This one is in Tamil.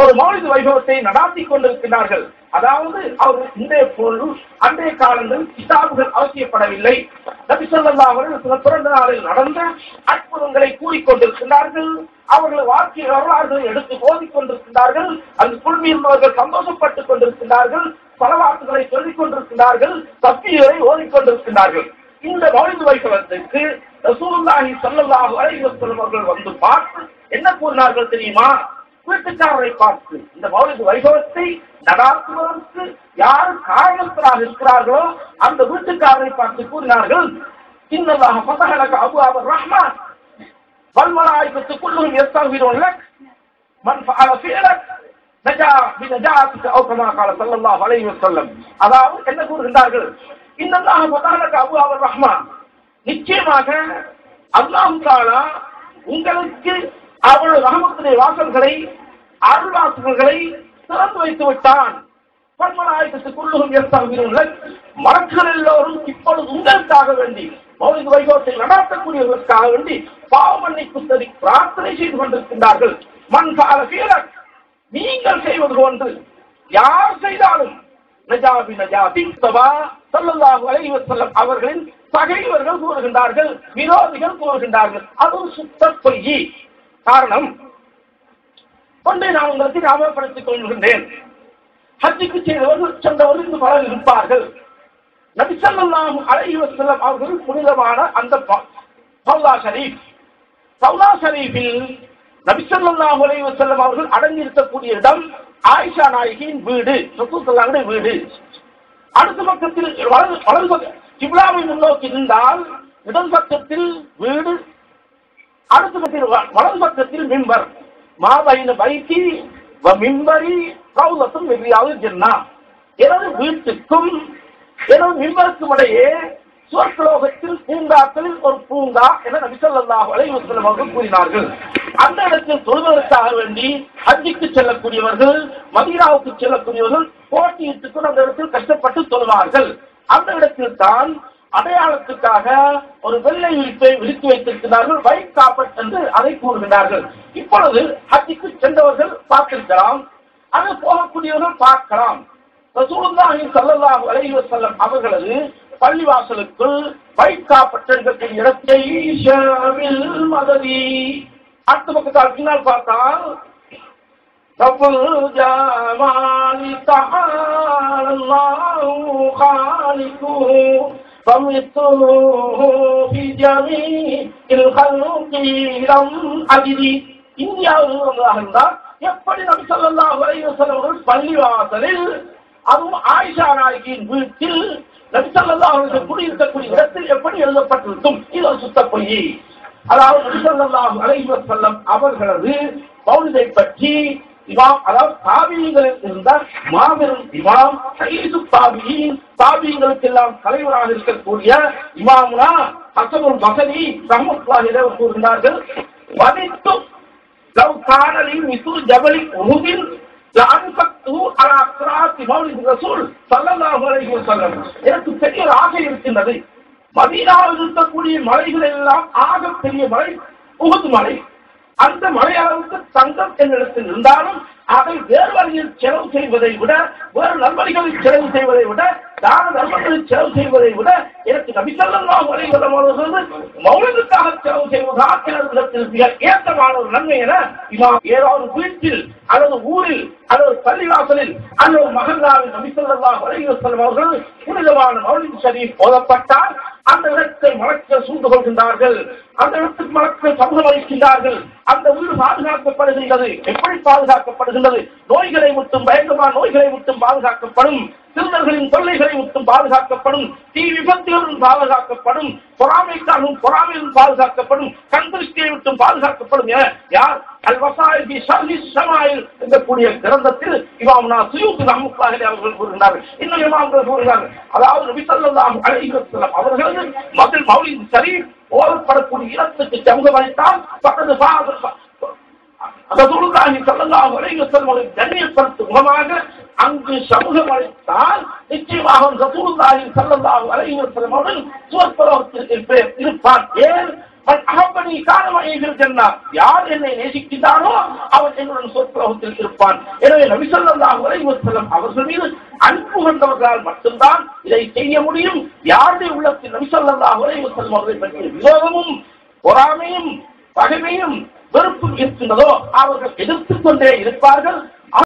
ஒரு மௌலித வைபவத்தை நடாத்தி கொண்டிருக்கிறார்கள். அதாவது அவர்கள் இன்றைய பொருள் அன்றைய காலங்களில் கிதாபுகள் அவசியப்படவில்லை. நபி சொல்லா அவர்கள் சில பிறந்த நாளில் நடந்த அற்புதங்களை கூறிக்கொண்டிருக்கிறார்கள் அவர்கள் வாழ்க்கை வரலாறுகளை எடுத்து போதிக் கொண்டிருக்கிறார்கள். அந்த குழுமியிருந்தவர்கள் சந்தோஷப்பட்டுக் கொண்டிருக்கிறார்கள். பலவாக்குகளை சொல்லிக் கொண்டிருக்கிறார்கள். தப்பியரை ஓதிக்கொண்டிருக்கிறார்கள் இந்த மௌலித வைபவத்துக்கு ரசூலுல்லாஹி ஸல்லல்லாஹு அலைஹி வஸல்லம் அவர்கள் வந்து பார்த்து என்ன கூறினார்கள் தெரியுமா? வீட்டுக்காரரை பார்த்து இந்த மௌலிக வைபவத்தை நடாத்துவதற்கு யார் காரணத்திலாக இருக்கிறார்களோ அந்த வீட்டுக்காரரை பார்த்து கூறினார்கள் இன்னல்லாக பதகலக அபு அவர் ரஹ்மான். வல்மலாய்க்கத்து குல்லும் எஸ்தாகிறோம் லக். மன் ஃபஅல ஃபிஅலக் நஜா பினஜாத்துக்கு அவு கமா கால ஸல்லல்லாஹு அலைஹி வஸல்லம். அதாவது என்ன கூறுகின்றார்கள் இன்னல்லாஹ பதகலக அபு அவர் ரஹ்மான். நிச்சயமாக அல்லாஹ் தாலா உங்களுக்கு அவருடைய ரகமத்துடைய வாசல்களை அருள் வாசல்களை திறந்து வைத்து விட்டான். பன்மலாயத்துக்குள்ளும் எஸ்தாகிறோம் மரக்கள் எல்லோரும் இப்பொழுது உங்களுக்காக வேண்டி மௌலிக வைபவத்தை நடத்தக்கூடியவர்களுக்காக வேண்டி பாவ மன்னிப்பு சரி பிரார்த்தனை செய்து கொண்டிருக்கின்றார்கள். மண் கால வீரர் நீங்கள் செய்வது போன்று யார் செய்தாலும் நஜாபி நஜாபி சபா ஸல்லல்லாஹு அலைஹி வஸல்லம் அவர்களின் பகைவர்கள் கூறுகின்றார்கள் விரோதிகள் கூறுகின்றார்கள். அது சுத்த பொய் காரணம். ஒன்றை நான் உங்களுக்கு ஞாபகப்படுத்திக் கொள்கின்றேன். ஹஜ்ஜுக்கு செய்தவர்கள் சென்றவர்கள் இன்று பலர் இருப்பார்கள். நபிசல்லாம் ஸல்லல்லாஹு அலைஹி அவர்கள் புனிதமான அந்த ப- ஷரீப். ஷரீஃப் ஷரீஃபில் நபிசல்லாம் ஸல்லல்லாஹு அவர்கள் அடங்கியிருக்கக்கூடிய இடம் ஆயிஷா நாயகியின் வீடு சொத்துக்கல்லாவுடைய வீடு. அடுத்த பக்கத்தில் வலது வலது கிப்லாவை முன்னோக்கி இருந்தால் இடம் பக்கத்தில் வீடு அடுத்த பக்கத்தில் வலது பக்கத்தில் மிம்பர். மாபைன பைத்தி மிம்பரி ரவுலத்தும் வெவ்வியாவது ஜென்னா. எனது வீட்டுக்கும் எனது மிம்பருக்கும் இடையே சுவர்கலோகத்தில் பூங்காக்களில் ஒரு பூங்கா என நபிசல்லாஹ் ஸல்லல்லாஹு அவர்கள் கூறினார்கள். அந்த இடத்தில் தொழுவதற்காக வேண்டி ஹஜ்ஜிக்கு செல்லக்கூடியவர்கள் மதீனாவுக்கு செல்லக்கூடியவர்கள் போட்டியிட்டுக்கும் அந்த இடத்தில் கஷ்டப்பட்டு தொழுவார்கள். அந்த இடத்தில் தான் அடையாளத்துக்காக ஒரு வெள்ளை விரிப்பை விரித்து வைத்திருக்கிறார்கள் வைட் காப்பட் என்று அதை கூறுகிறார்கள் இப்பொழுது ஹஜ்ஜுக்கு சென்றவர்கள் பார்த்திருக்கலாம் அது போகக்கூடியவர்கள் பார்க்கலாம் ரசூலுல்லாஹி ஸல்லல்லாஹு அலைஹி வஸல்லம் அவர்களது பள்ளிவாசலுக்குள் வைட் காப்பட் இருக்கக்கூடிய இடத்தை ஷாவில் மததி அடுத்த பக்கத்தால் பின்னால் பார்த்தால் رب الجمال تعالى الله خالقه فمثله في جميع الخلق لم أجد இந்தியாவில் வந்ததாக இருந்தால் எப்படி நபி ஸல்லல்லாஹு அலைஹி வஸல்லம் அவர்கள் பள்ளிவாசலில் அதுவும் ஆயிஷா நாயகியின் வீட்டில் நபி ஸல்லல்லாஹு அலைஹி வஸல்லம் குடியிருக்கக்கூடிய இடத்தில் எப்படி எழுதப்பட்டிருக்கும் இது ஒரு சுத்த பொய் அதாவது நபி ஸல்லல்லாஹு அலைஹி வஸல்லம் அவர்களது மௌலிதை பற்றி இமாம் அதாவது தாபியங்களில் இருந்தால் மாபெரும் இமாம் சையீது தாபியின் தாபியங்களுக்கு எல்லாம் தலைவராக இருக்கக்கூடிய இமாமுனா ஹசனுல் மகனி ரஹ்மத்துல்லாஹி கூறுகிறார்கள் வதித்து லவ் கானலி மிசு ஜபலி உருவில் லஅன்ஃபக்து அலா அக்ராத்தி ரசூல் ஸல்லல்லாஹு அலைஹி வஸல்லம். எனக்கு பெரிய ஒரு ஆசை இருக்கின்றது. மதீனாவில் இருக்கக்கூடிய மலைகள் எல்லாம் ஆக பெரிய மலை உகுது மலை. அந்த மலை அளவுக்கு தங்கம் என்னிடத்தில் இருந்தாலும் அதை வேறு வழியில் செலவு செய்வதை விட வேறு நல்வழிகளில் செலவு செய்வதை விட தான தர்மங்களில் செலவு செய்வதை விட எனக்கு நபிசல்லாம் வரைவதமானது மௌனத்துக்காக செலவு செய்வதாக எனது மிக ஏற்றமான ஒரு நன்மை என இமாம் ஏதாவது வீட்டில் அல்லது ஊரில் அல்லது பள்ளிவாசலில் அல்லது மகல்லாவில் நபிசல்லா வரைவசல்லம் அவர்கள் புனிதமான மௌலின் ஷரீப் போதப்பட்டால் அந்த இடத்தை மலக்கள் சூழ்ந்து கொள்கின்றார்கள். அந்த இடத்துக்கு மலக்கள் சமூகம் அளிக்கின்றார்கள். அந்த வீடு பாதுகாக்கப்படுகின்றது. எப்படி பாதுகாக்கப்படுகின்றது? நோய்களை விட்டும் பயங்கரமான நோய்களை விட்டும் பாதுகாக்கப்படும். திருடர்களின் தொல்லைகளை விட்டும் பாதுகாக்கப்படும். தீ விபத்துகளும் பாதுகாக்கப்படும். பொறாமைக்காகவும் பொறாமையிலும் பாதுகாக்கப்படும். கண் திருஷ்டியை விட்டும் பாதுகாக்கப்படும் என யார் அல் வசாயி சர்வி சமாயில் இருக்கக்கூடிய கிரந்தத்தில் இமாம் நான் சுயூத்து நமக்காக அவர்கள் கூறுகிறார்கள் இன்னும் இமாம் கூறுகிறார்கள் அதாவது நபி ஸல்லல்லாஹு அலைஹி அவர்களது மகள் மௌலின் சரி ஓரப்படக்கூடிய இடத்துக்கு சமூகம் அளித்தால் பக்கத்து ரசூலுல்லாஹி ஸல்லல்லாஹு அலைஹி வஸல்லம் கண்ணியப்படுத்தும் முகமாக அங்கு சமூகம் அளித்தால் நிச்சயமாக ரசூலுல்லாஹி ஸல்லல்லாஹு அலைஹி வஸல்லம் அவர்கள் சுவர்பலோகத்தில் இருப்பார். ஏன்? மன் அகப்பனி காரணமாக சென்னா யார் என்னை நேசிக்கின்றானோ அவன் என்னுடன் சொற்குலகத்தில் இருப்பான். எனவே நபிசல்லாஹு செல்லம் அவர்கள் மீது அன்பு கொண்டவர்களால் மட்டும்தான் இதை செய்ய முடியும். யாருடைய உள்ளத்தில் நபிசல்லாஹு செல்லும் வஸல்லம் அவர்களை பற்றிய விரோதமும் பொறாமையும் பகைமையும் வெறுப்பும் இருக்கின்றதோ அவர்கள் எதிர்த்துக் கொண்டே இருப்பார்கள்.